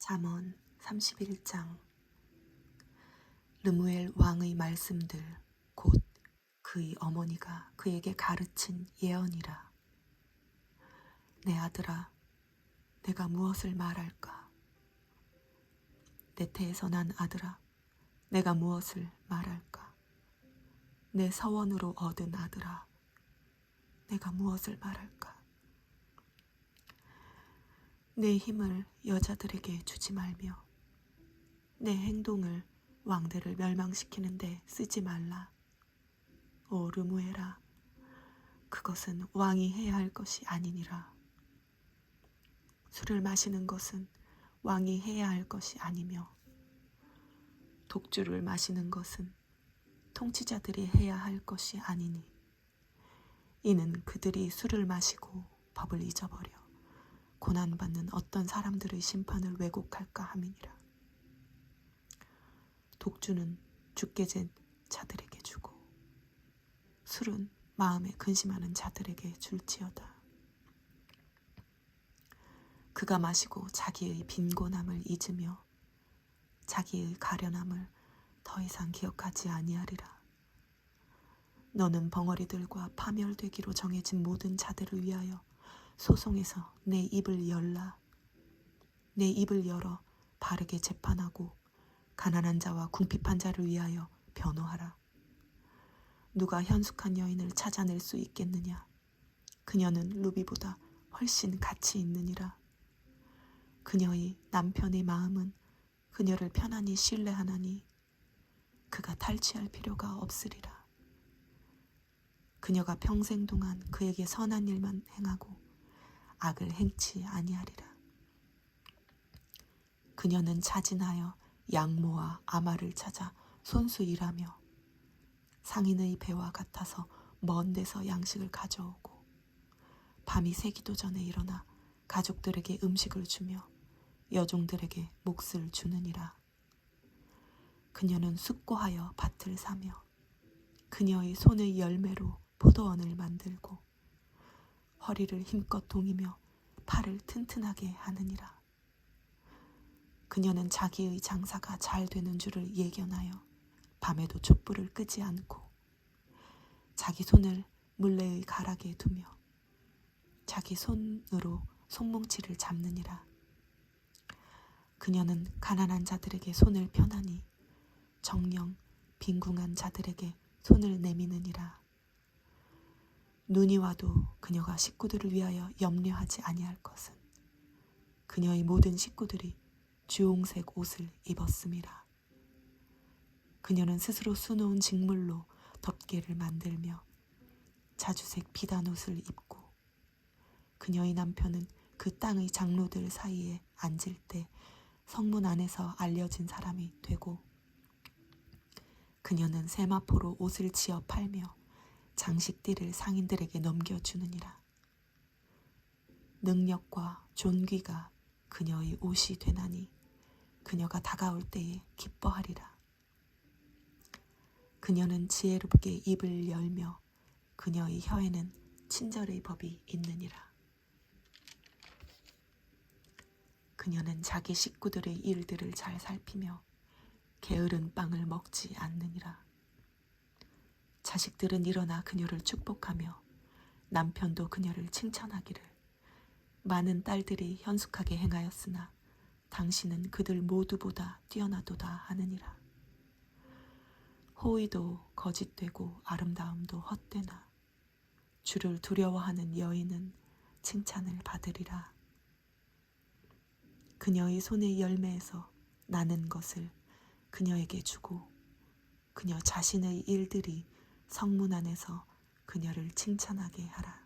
잠언 31장. 르무엘 왕의 말씀들 곧 그의 어머니가 그에게 가르친 예언이라. 내 아들아 내가 무엇을 말할까? 내 태에서 난 아들아 내가 무엇을 말할까? 내 서원으로 얻은 아들아 내가 무엇을 말할까 내 힘을 여자들에게 주지 말며 내 행동을 왕들을 멸망시키는데 쓰지 말라. 오 르무에라 그것은 왕이 해야 할 것이 아니니라. 술을 마시는 것은 왕이 해야 할 것이 아니며 독주를 마시는 것은 통치자들이 해야 할 것이 아니니 이는 그들이 술을 마시고 법을 잊어버려 고난받는 어떤 사람들의 심판을 왜곡할까 함이니라. 독주는 죽게 된 자들에게 주고 술은 마음에 근심하는 자들에게 줄지어다. 그가 마시고 자기의 빈곤함을 잊으며 자기의 가련함을 더 이상 기억하지 아니하리라. 너는 벙어리들과 파멸되기로 정해진 모든 자들을 위하여 소송에서 내 입을 열라. 내 입을 열어 바르게 재판하고 가난한 자와 궁핍한 자를 위하여 변호하라. 누가 현숙한 여인을 찾아낼 수 있겠느냐? 그녀는 루비보다 훨씬 가치 있느니라. 그녀의 남편의 마음은 그녀를 편안히 신뢰하나니 그가 탈취할 필요가 없으리라. 그녀가 평생 동안 그에게 선한 일만 행하고 악을 행치 아니하리라. 그녀는 자진하여 양모와 아마를 찾아 손수 일하며 상인의 배와 같아서 먼 데서 양식을 가져오고 밤이 새기도 전에 일어나 가족들에게 음식을 주며 여종들에게 몫을 주느니라. 그녀는 숙고하여 밭을 사며 그녀의 손의 열매로 포도원을 만들고 허리를 힘껏 동이며 팔을 튼튼하게 하느니라. 그녀는 자기의 장사가 잘 되는 줄을 예견하여 밤에도 촛불을 끄지 않고 자기 손을 물레의 가락에 두며 자기 손으로 손뭉치를 잡느니라. 그녀는 가난한 자들에게 손을 펴나니 정령 빈궁한 자들에게 손을 내미느니라. 눈이 와도 그녀가 식구들을 위하여 염려하지 아니할 것은 그녀의 모든 식구들이 주홍색 옷을 입었음이라. 그녀는 스스로 수놓은 직물로 덮개를 만들며 자주색 비단 옷을 입고 그녀의 남편은 그 땅의 장로들 사이에 앉을 때 성문 안에서 알려진 사람이 되고 그녀는 세마포로 옷을 지어 팔며 장식띠를 상인들에게 넘겨주느니라. 능력과 존귀가 그녀의 옷이 되나니 그녀가 다가올 때에 기뻐하리라. 그녀는 지혜롭게 입을 열며 그녀의 혀에는 친절의 법이 있느니라. 그녀는 자기 식구들의 일들을 잘 살피며 게으른 빵을 먹지 않느니라. 자식들은 일어나 그녀를 축복하며 남편도 그녀를 칭찬하기를 많은 딸들이 현숙하게 행하였으나 당신은 그들 모두보다 뛰어나도다 하느니라. 호의도 거짓되고 아름다움도 헛되나 주를 두려워하는 여인은 칭찬을 받으리라. 그녀의 손의 열매에서 나는 것을 그녀에게 주고 그녀 자신의 일들이 성문 안에서 그녀를 칭찬하게 하라.